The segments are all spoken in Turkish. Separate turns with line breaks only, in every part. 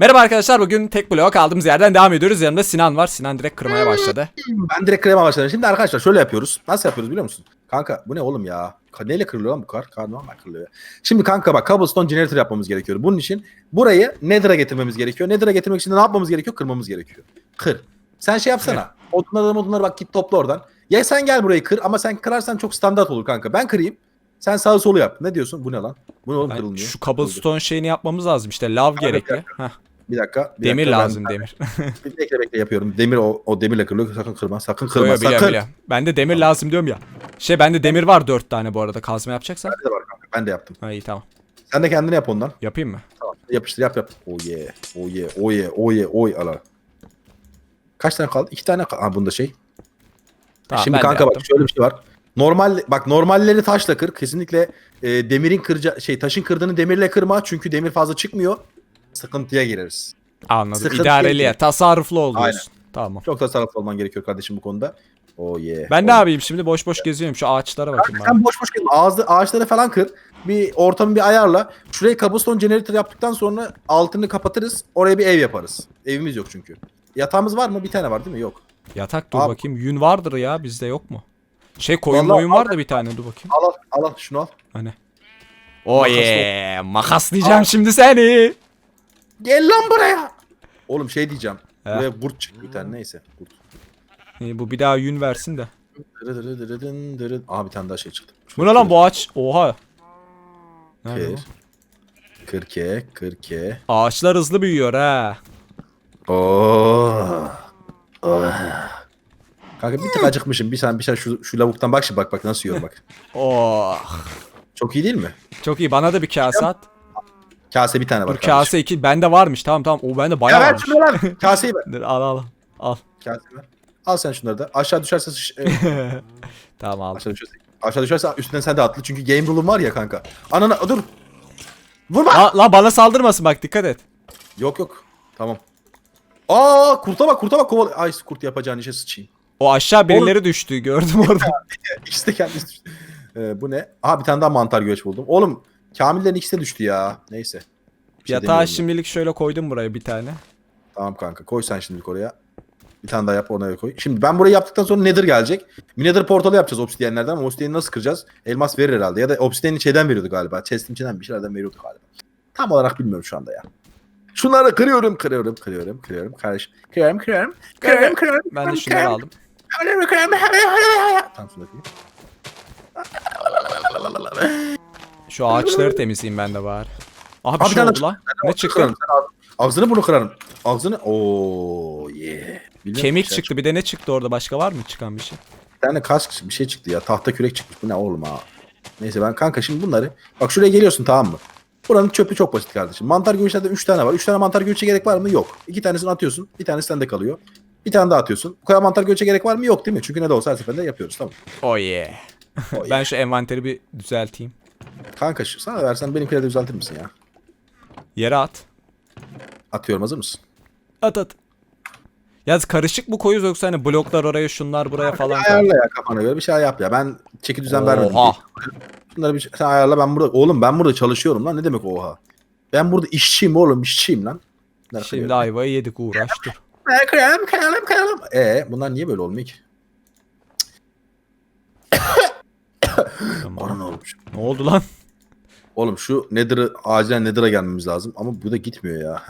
Merhaba arkadaşlar bugün tek blok aldığımız yerden devam ediyoruz. Yanımda Sinan var. Sinan direkt kırmaya başladı.
Ben direkt krema başladım. Şimdi arkadaşlar şöyle yapıyoruz. Nasıl yapıyoruz biliyor musun? Kanka bu ne oğlum ya? Ka- Neyle kırılıyor lan bu kar? Kar normal kırılıyor. Şimdi kanka bak cobblestone generator yapmamız gerekiyor. Bunun için burayı nether'a getirmemiz gerekiyor. Nether'a getirmek için de ne yapmamız gerekiyor? Kırmamız gerekiyor. Kır. Sen şey yapsana. Odunları odunları bak git topla oradan. Ya sen gel burayı kır ama sen kırarsan çok standart olur kanka. Ben kırayım. Sen sağı solu yap. Ne diyorsun? Bu ne lan? Bu ne oğlum
Ben
kırılmıyor?
şu cobblestone şeyini yapmamız lazım işte. Lav gerekli. Heh,
Bir dakika. bir
demir
dakika, ben-
lazım demir.
Bir bekle bekle yapıyorum. Demir o, o demirle kırılıyor. Sakın kırma. Sakın kırma.
Yo,
sakın.
biliyorum. Ben de demir lazım diyorum ya. Şey bende demir var dört tane bu arada. Kazma yapacaksan.
Bende de var kanka. Ben de yaptım.
Ha iyi tamam.
Sen de kendini yap ondan.
Yapayım mı?
Tamam. Yapıştır yap yap. Oh yeah. Oh yeah. Oh yeah. Oh yeah. Oy ala. Kaç tane kaldı? İki tane kaldı. Ha bunda şey.
Tamam,
Şimdi
ben
kanka bak şöyle bir şey var. Normal bak normalleri taşla kır. Kesinlikle e, demirin kırca şey taşın kırdığını demirle kırma. Çünkü demir fazla çıkmıyor. Sıkıntıya gireriz.
Anladım.
Sıkıntı
İdareli
yok.
tasarruflu ol
Aynen.
Tamam.
Çok tasarruflu olman gerekiyor kardeşim bu konuda. Oh yeah.
Ben
oh
ne yapayım şimdi boş boş geziyorum. Şu ağaçlara bakayım bari.
Sen boş boş gezme. Ağzı, ağaçları falan kır. Bir ortamı bir ayarla. Şuraya cobblestone generator yaptıktan sonra altını kapatırız. Oraya bir ev yaparız. Evimiz yok çünkü. Yatağımız var mı? Bir tane var değil mi? Yok.
Yatak dur
Abi-
bakayım. Yün vardır ya bizde yok mu? Şey koyun
Vallahi
moyun var da bir tane dur bakayım.
Al al al al şunu al.
Hani. Oh
Makas
yeah. Makas diyeceğim şimdi seni.
Gel lan buraya. Oğlum şey diyeceğim.
He.
Buraya kurt çıktı bir tane neyse. Kurt.
İyi, bu bir daha yün versin de.
Dırı dırı dırı dın dırı. Aa bir tane daha şey çıktı.
Bu ne lan bu ağaç? Oha. Nerede
Kır.
bu?
Kırke, kırke.
Ağaçlar hızlı büyüyor ha.
Oo. Oh. Kanka bir tık acıkmışım. Bir saniye bir saniye şu, şu lavuktan bak şimdi bak bak nasıl yiyor bak.
Oh.
Çok iyi değil mi?
Çok iyi. Bana da bir kase at.
Kase bir tane var.
Dur
kardeşim.
kase iki. Bende varmış. Tamam tamam. O bende bayağı
Ya ver
varmış.
şunu ver. Kaseyi ver.
Dur, al al. Al.
Kaseyi ver. Al sen şunları da. Aşağı düşerse sıç- e,
Tamam aldım.
aşağı düşerse aşağı düşerse üstünden sen de atla. Çünkü game rule'un var ya kanka. Anana dur. Vurma.
La, la bana saldırmasın bak dikkat et.
Yok yok. Tamam. Aa kurta bak kurta bak koval. Ay kurt yapacağın işe sıçayım.
O aşağı birileri düştü. Gördüm orada.
İkisi de kendisi düştü. Ee, bu ne? Aha bir tane daha mantar göç buldum. Oğlum Kamillerin ikisi de düştü ya. Neyse. Bir şey
Yatağı
demiyorum ben.
şimdilik şöyle koydum buraya bir tane.
Tamam kanka koy sen şimdilik oraya. Bir tane daha yap oraya koy. Şimdi ben burayı yaptıktan sonra Nether gelecek. Bir Nether portalı yapacağız obsidiyenlerden ama obsidiyeni nasıl kıracağız? Elmas verir herhalde. Ya da obsidiyeni şeyden veriyordu galiba. Chest'in içinden bir şeylerden veriyordu galiba. Tam olarak bilmiyorum şu anda ya. Şunları kırıyorum, kırıyorum, kırıyorum, kırıyorum. Kardeş, kırıyorum, kırıyorum, kırıyorum, kırıyorum.
Ben de şunları aldım.
Kırıyorum, kırıyorum. Tamam şunu da.
Şu ağaçları temizleyeyim ben de bari. Aha bir
Abi
şey oldu lan. Ne çıktı?
Ağzını- bunu kırarım. Ağzını ooo yeah. Biliyor
Kemik
musun?
çıktı. Bir de ne çıktı orada? Başka var mı çıkan bir şey?
Bir tane kask bir şey çıktı ya. Tahta kürek çıkmış. Bu ne oğlum ha? Neyse ben kanka şimdi bunları bak şuraya geliyorsun tamam mı? Buranın çöpü çok basit kardeşim. Mantar göğüçlerde 3 tane var. 3 tane mantar göğüçe gerek var mı? Yok. 2 tanesini atıyorsun. Bir tanesi sende kalıyor. Bir tane daha atıyorsun. Bu kadar mantar göğüçe gerek var mı? Yok değil mi? Çünkü ne de olsa her seferinde yapıyoruz tamam.
Oh yeah.
Oh
ben şu envanteri bir düzelteyim.
Kanka şu, sana versen benimkileri de düzeltir misin ya?
Yere at.
Atıyorum hazır mısın?
At at. Yalnız karışık mı koyuyoruz yoksa hani bloklar oraya şunlar buraya falan.
Ayarla ya kafana göre bir şey yap ya. Ben çeki düzen vermedim.
Oha.
Bunları bir sen ayarla ben burada oğlum ben burada çalışıyorum lan ne demek oha? Ben burada işçiyim oğlum işçiyim lan. Bunları
Şimdi
kırıyorum.
ayvayı yedik uğraş dur.
Ben kırarım kırarım. Ee bunlar niye böyle olmuyor ki? Bana
Tamam.
ne olmuş?
Ne oldu lan?
Oğlum şu Nether'ı acilen Nether'a gelmemiz lazım ama bu da gitmiyor ya.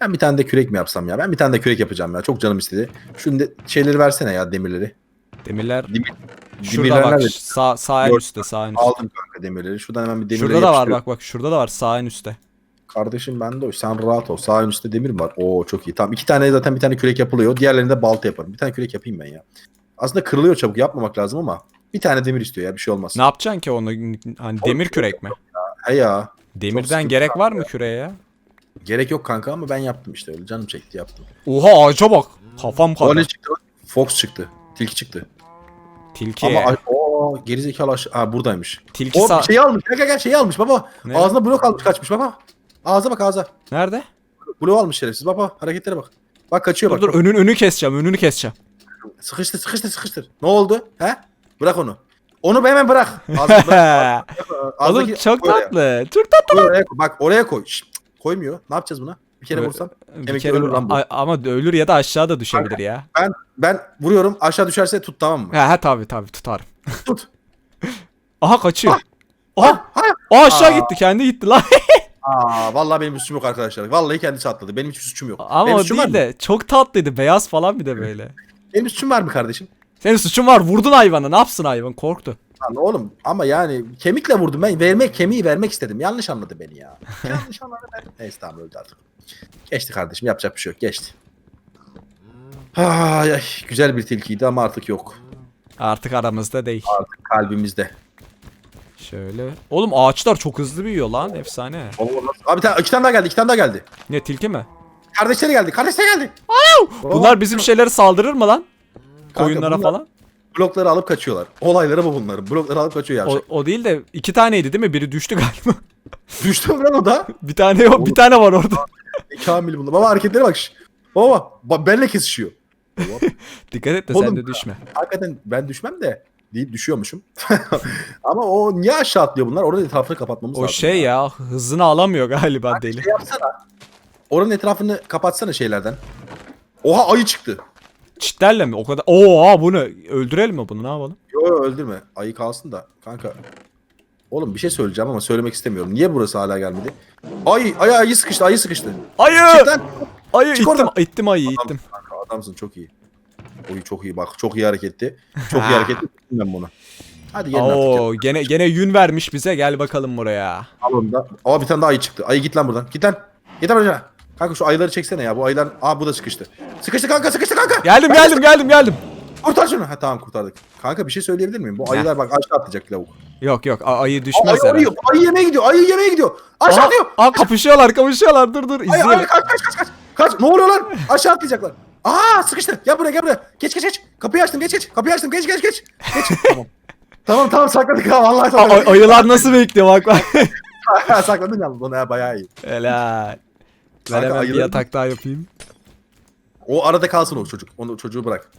Ben bir tane de kürek mi yapsam ya? Ben bir tane de kürek yapacağım ya. Çok canım istedi. De- şeyleri versene ya demirleri.
Demirler
Demir,
şurada
demirler
bak
nerede?
sağ, sağ en üstte sağ en üstte.
Aldım kanka demirleri. Şuradan hemen bir demirle
Şurada da var
yapıştırıyorum.
bak bak şurada da var sağ en üstte.
Kardeşim ben de o. Sen rahat ol. Sağ üstte demir mi var? Oo çok iyi. Tamam iki tane zaten bir tane kürek yapılıyor. Diğerlerinde balta yaparım. Bir tane kürek yapayım ben ya. Aslında kırılıyor çabuk yapmamak lazım ama bir tane demir istiyor ya bir şey olmaz.
Ne yapacaksın ki onu? Hani demir kürek mi?
He ya.
Demirden
sıkıntı
gerek var mı küreye ya?
Gerek yok kanka ama ben yaptım işte öyle. Canım çekti yaptım.
Oha ağaca bak. Kafam
O ne
kadar.
çıktı? Fox çıktı. Tilki çıktı.
Tilki.
Ama ay- o gerizekalı aş- ha buradaymış.
Tilki
O
sağ...
şeyi almış. Gel gel gel şeyi almış baba.
Ne?
Ağzına blok almış kaçmış baba. Ağza bak ağza.
Nerede?
Blok almış şerefsiz baba. Hareketlere bak. Bak kaçıyor
Dur
bak.
dur önün, önünü keseceğim önünü keseceğim.
Sıkıştır sıkıştır sıkıştır. Ne oldu? He? Bırak onu. Onu hemen bırak. Ağzına bırak.
Oğlum
Ağzdaki-
çok
oraya.
tatlı. Çok tatlı.
Oraya koy. Bak oraya koy. Şşt, Koymuyor. Ne yapacağız buna? Bir kere vursam.
Bir kere
ölür lan bu.
A- ama ölür ya da aşağıda düşebilir ya.
Ben ben vuruyorum. Aşağı düşerse tut tamam mı?
Ha, ha tabii tabii tutarım.
Tut.
Aha kaçıyor. Aha.
Ha,
O aşağı
Aa.
gitti kendi gitti lan.
Aa, vallahi benim suçum yok arkadaşlar. Vallahi kendisi atladı. Benim hiçbir suçum yok.
Ama
benim
o
suçum var
değil
mı?
de çok tatlıydı. Beyaz falan bir de böyle.
Benim suçum var mı kardeşim?
Senin suçun var. Vurdun hayvanı. Ne yapsın hayvan? Korktu.
Lan oğlum ama yani kemikle vurdum ben. Vermek kemiği vermek istedim. Yanlış anladı beni ya. Yanlış anladı beni. Neyse tamam öldü artık. Geçti kardeşim yapacak bir şey yok. Geçti. Ay, ay, güzel bir tilkiydi ama artık yok.
Artık aramızda değil.
Artık kalbimizde.
Şöyle. Oğlum ağaçlar çok hızlı büyüyor lan. Efsane.
Abi bir tane, iki tane daha geldi. iki tane daha geldi.
Ne tilki mi?
Kardeşleri geldi. Kardeşleri geldi.
Bunlar bizim şeyleri saldırır mı lan? Koyunlara
bunlar-
falan.
Blokları alıp kaçıyorlar. Olayları bu bunların. Blokları alıp kaçıyor
O,
yavşak.
o değil de iki taneydi değil mi? Biri düştü galiba.
Düştü mü lan o da?
bir tane yok. Bir tane var orada.
Kamil bunda. Baba hareketlere bak. şş. Baba bak benle kesişiyor. Baba,
Dikkat et de
Oğlum-
sen de düşme.
Hakikaten ben düşmem de deyip düşüyormuşum. Ama o niye aşağı atlıyor bunlar? Oranın etrafını kapatmamız
O
lazım.
şey ya hızını alamıyor galiba deli.
Şey yapsana. Oranın etrafını kapatsana şeylerden. Oha ayı çıktı.
Çitlerle mi? O kadar. Oo bunu öldürelim mi bunu? Ne yapalım?
Yo öldürme. Ayı kalsın da kanka. Oğlum bir şey söyleyeceğim ama söylemek istemiyorum. Niye burası hala gelmedi? Ay ay ayı sıkıştı ayı sıkıştı.
Ayı!
Çık lan.
Ayı
Çık
ittim,
oradan.
ittim ayıyı
Adam-
ittim.
Kanka adamsın çok iyi. Oyu çok iyi bak. Çok iyi hareketti. Çok iyi hareketti. Ben bunu. Hadi gelin artık.
Oo gene gene yün vermiş bize. Gel bakalım buraya.
Al onu da. Aa bir tane daha ayı çıktı. Ayı git lan buradan. Git lan. Git lan buradan. Kanka şu ayıları çeksene ya. Bu ayılar... Aa bu da sıkıştı. Sıkıştı kanka sıkıştı kanka.
Geldim geldim geldim geldim.
Kurtar şunu. Ha tamam kurtardık. Kanka bir şey söyleyebilir miyim? Bu ayılar bak aşağı atlayacak lavuk.
Yok yok a- ayı
Aa,
düşmez
ayı
herhalde.
arıyor. Ayı yemeğe gidiyor. Ayı yemeğe gidiyor. Aşağı
Aha,
atlıyor.
aa, kapışıyorlar kapışıyorlar dur dur
Ayı, ayı
izleyelim.
kaç kaç kaç kaç. Kaç. Ne oluyor lan? Aşağı atlayacaklar. Aa sıkıştı. Gel buraya gel buraya. Geç geç geç. Kapıyı açtım geç geç. Kapıyı açtım geç geç geç. Geç. tamam. Tamam tamam sakladık ha vallahi
Aa,
sakladık.
ay- ayılar nasıl bekliyor bak bak.
Sakladın yalnız onu ya bayağı iyi.
Helal. Ben
Kanka,
hemen bir
ayıları-
yatak daha yapayım.
O arada kalsın o çocuk. Onu çocuğu bırak.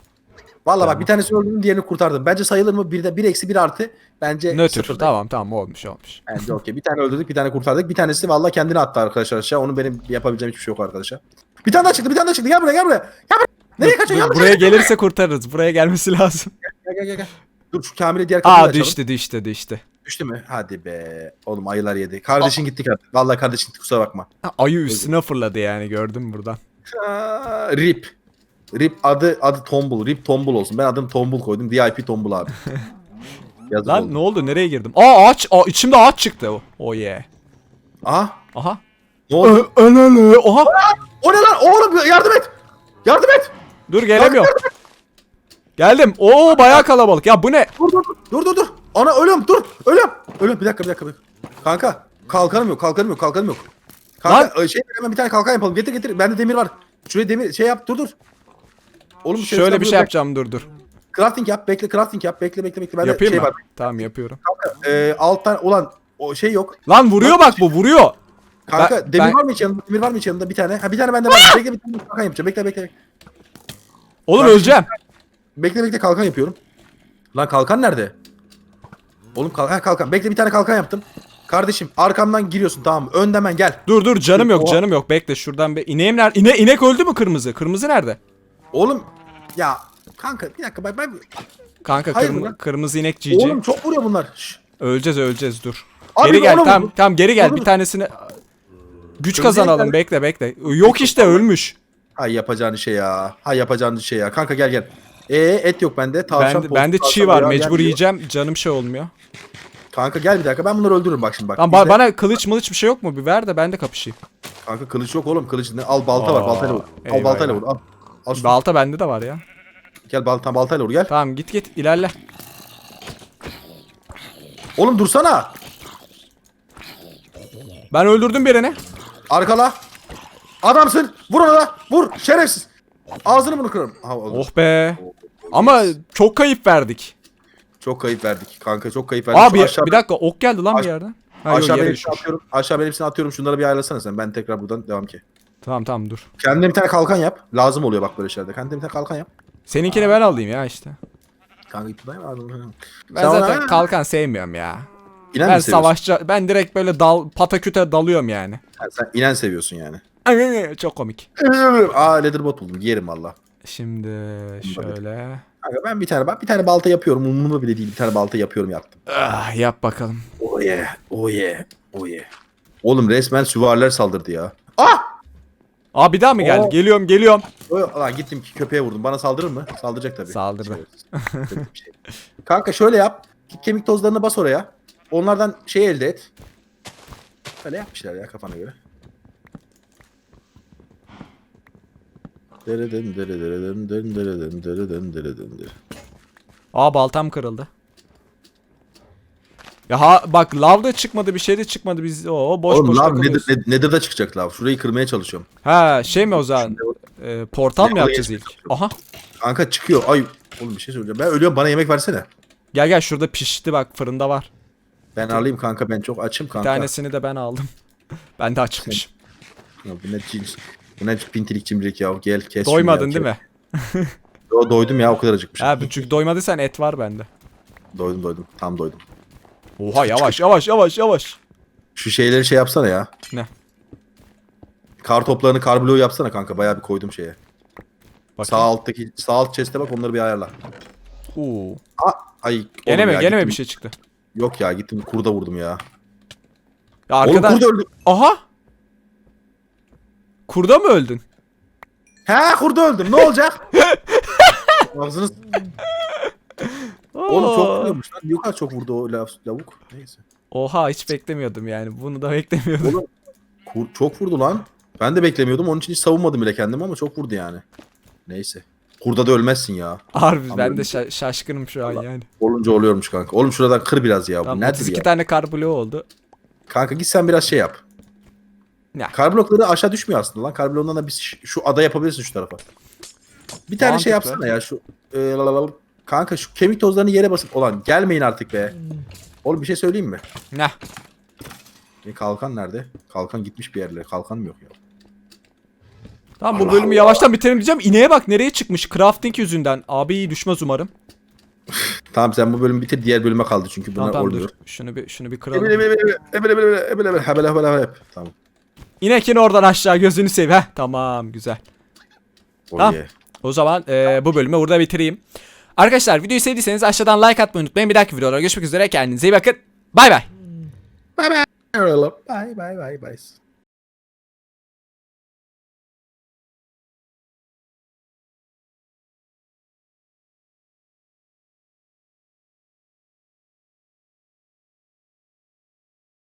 Valla bak bir tanesi öldürdüm diğerini kurtardım. Bence sayılır mı? Bir de bir eksi bir artı. Bence
Nötr
sıfır.
tamam tamam olmuş olmuş.
Bence okey. Bir tane öldürdük bir tane kurtardık. Bir tanesi valla kendini attı arkadaşlar aşağı. Onun benim yapabileceğim hiçbir şey yok arkadaşlar. Bir tane daha çıktı bir tane daha çıktı. Gel buraya gel buraya. Gel buraya. Nereye kaçıyorsun? Gel
Buraya gelirse kurtarırız. Buraya gelmesi lazım.
Gel gel gel. gel. Dur şu Kamil'i diğer kapıyı
Aa
açalım.
düştü düştü düştü.
Düştü mü? Hadi be. Oğlum ayılar yedi. Kardeşin gittik artık. Valla kardeşin gitti kusura bakma.
Ha, Ayı üstüne fırladı yani gördün mü buradan.
Aa, Rip. Rip adı adı Tombul. Rip Tombul olsun. Ben adım Tombul koydum. VIP Tombul abi. Yazık
Lan
oldu.
ne oldu nereye girdim? Aa ağaç aa, içimde ağaç çıktı. Oh oh yeah.
Aha.
Aha.
Ne oldu?
Önele. Oha.
O ne lan? Oğlum yardım et. Yardım et.
Dur gelemiyorum. Geldim. Oo bayağı kalabalık. Ya bu ne?
Dur dur dur. Dur dur dur. Ana ölüyorum dur. Ölüyorum. Ölüyorum. Bir dakika bir dakika. bir dakika. Kanka kalkanım yok kalkanım yok kalkanım yok. Kanka e, şey hemen bir tane kalkan yapalım. Getir getir. Bende demir var. Şuraya demir şey yap dur dur. Oğlum
Şöyle bir şey yapacağım dur dur.
Crafting yap. Bekle crafting yap. Bekle bekle bekle. Bende
Yapayım
şey
mı?
var.
Tamam yapıyorum.
Kanka e, alttan ulan o şey yok.
Lan vuruyor bak bu vuruyor.
Kanka
Ben-
demir
ben-
var mı hiç yanında? Demir var mı hiç yanında? Bir tane. Ha bir tane bende var. bekle bir tane kalkan yapacağım. Bekle bekle. bekle.
Oğlum
Bak
öleceğim.
Bekle bekle kalkan yapıyorum. Lan kalkan nerede? Oğlum kalkan, kalkan. Bekle bir tane kalkan yaptım. Kardeşim arkamdan giriyorsun tamam mı? Önden ben gel.
Dur dur canım yok canım yok. Bekle şuradan bir ineğim nerede? İne, inek öldü mü kırmızı? Kırmızı nerede?
Oğlum ya kanka bir dakika bak ben
Kanka
Hayır lan.
kırmızı inek GG.
oğlum çok vuruyor bunlar. Şş.
Öleceğiz öleceğiz dur.
Abi
geri gel
ona
tamam tamam geri gel bir tanesini güç kazanalım bekle bekle. Yok işte ölmüş.
Hay yapacağın şey ya. Hay yapacağın şey ya. Kanka gel gel. Ee et yok bende. Tavşan
Bende, bende çiğ var mecbur yiyeceğim canım şey olmuyor.
Kanka gel bir dakika ben bunları öldürürüm bak şimdi bak.
Tamam ba-
İzle.
bana kılıç mılıç bir şey yok mu bir ver de ben de kapışayım.
Kanka kılıç yok oğlum kılıç ne? Al balta var
Aa,
baltayla vur. Al baltayla vur al. Al şunu.
Balta bende de var ya.
Gel balta, baltayla vur gel.
Tamam git git ilerle.
Oğlum dursana.
Ben öldürdüm birini.
Arkala. Adamsın. Vur ona da. Vur. Şerefsiz. Ağzını bunu kırarım. Ha, oldu.
Oh be. Ama çok kayıp verdik.
Çok kayıp verdik. Kanka çok kayıp verdik.
Abi
Şu aşağı,
bir dakika ok geldi lan bir
Aş-
yerden. Ha, yok,
aşağı
yere
ben hepsini
düşmüş.
atıyorum. Aşağı ben hepsini atıyorum. Şunları bir ayarlasana sen. Ben tekrar buradan devam ki.
Tamam tamam dur.
Kendine bir tane kalkan yap. Lazım oluyor bak böyle şeylerde. Kendine bir tane kalkan yap.
Seninkini ben alayım ya işte.
Kanka abi.
Ben
Sen
zaten
ona-
kalkan sevmiyorum ya.
İnen
ben
mi seviyorsun?
savaşçı ben direkt böyle dal pataküte dalıyorum yani.
Ha, sen inen seviyorsun yani.
Çok komik.
Aa leatherbot buldum. Yerim valla.
Şimdi şöyle.
Kanka ben bir tane ben bir tane balta yapıyorum. Umurumda bile değil. Bir tane balta yapıyorum yaptım.
Ah, yap bakalım.
Oh yeah. Oh yeah. Oh yeah. Oğlum resmen süvariler saldırdı ya. Ah!
Aa bir daha mı geldi?
Oo.
Geliyorum geliyorum.
Oy, Lan gittim ki köpeğe vurdum. Bana saldırır mı? Saldıracak tabii.
Saldırdı.
Şey. Kanka şöyle yap. Git kemik tozlarını bas oraya. Onlardan şey elde et. Böyle yapmışlar ya kafana göre. Deredin deredin deredin deredin deredin deredin deredin.
Aa baltam kırıldı. Ya ha, bak lav da çıkmadı bir şey de çıkmadı biz o boş
Oğlum
boş
lav nedir, nedir da çıkacak lav? Şurayı kırmaya çalışıyorum.
Ha şey mi o zaman? Ee, portal mı yapacağız ilk? Aha.
Kanka çıkıyor. Ay oğlum bir şey söyleyeceğim. Ben ölüyorum bana yemek versene.
Gel gel şurada pişti bak fırında var.
Ben alayım kanka ben çok açım
Bir
kanka.
tanesini de ben aldım. ben de açmışım.
Ya bu ne cins. Ne pintilik cimrilik ya. Gel kes. şunu
Doymadın
ya.
değil mi?
Yo, doydum ya o kadar acıkmışım.
Ha çünkü doymadıysan et var bende.
Doydum doydum. Tam doydum.
Oha yavaş yavaş yavaş yavaş.
Şu şeyleri şey yapsana ya.
Ne?
Kar toplarını kar bloğu yapsana kanka. Bayağı bir koydum şeye.
Bakayım.
Sağ alttaki sağ alt chest'e bak onları bir ayarla.
Oo.
Aa, ay.
Gene
oğlum
mi?
ya,
Gene mi
gittim-
bir şey çıktı?
Yok ya gittim kurda vurdum ya.
Ya
Oğlum
arkadan...
kurda öldü.
Aha! Kurda mı öldün?
He kurda öldüm. Ne olacak? Ağzınız. Oğlum çok vuruyormuş lan. Kadar çok vurdu o lav, lavuk? Neyse.
Oha hiç beklemiyordum yani. Bunu da beklemiyordum.
Oğlum kur, çok vurdu lan. Ben de beklemiyordum. Onun için hiç savunmadım bile kendimi ama çok vurdu yani. Neyse. Kurda da ölmezsin ya.
Harbi
Ama
ben de şa- şaşkınım şu an yani.
Olunca oluyormuş kanka. Oğlum şuradan kır biraz ya. Bu
Tamam,
nedir
32
ya?
tane kar bloğu oldu.
Kanka git sen biraz şey yap.
Ne?
Kar blokları aşağı düşmüyor aslında lan. Kar bloğundan da biz şu ada yapabilirsin şu tarafa. Bir tane şey
Mantıklı.
yapsana ya şu. e, lalalala. kanka şu kemik tozlarını yere basıp olan gelmeyin artık be. Oğlum bir şey söyleyeyim mi?
Ne?
E, kalkan nerede? Kalkan gitmiş bir yerlere. Kalkan mı yok ya?
Tamam bu
Allah
bölümü
Allah.
yavaştan bitirelim diyeceğim. İneğe bak nereye çıkmış. Crafting yüzünden. Abi iyi düşmez umarım.
Tamam sen bu bölümü bitir. Diğer bölüme kaldı çünkü bunlar
Tamam tamam
olmuyor.
dur. Şunu bir şunu bir
Ebele
kıralım.
ebele ebele ebele ebele ebele ebele hebele hebele hebele. Tamam.
İnek in oradan aşağı gözünü sev. Heh tamam güzel.
Oh
Tamam.
yeah.
O zaman eee, bu bölümü burada bitireyim. Arkadaşlar videoyu sevdiyseniz aşağıdan like atmayı unutmayın. Bir dahaki videolarda görüşmek üzere. Kendinize iyi bakın. Bay bay.
Bye bye. Bye bye bye bye.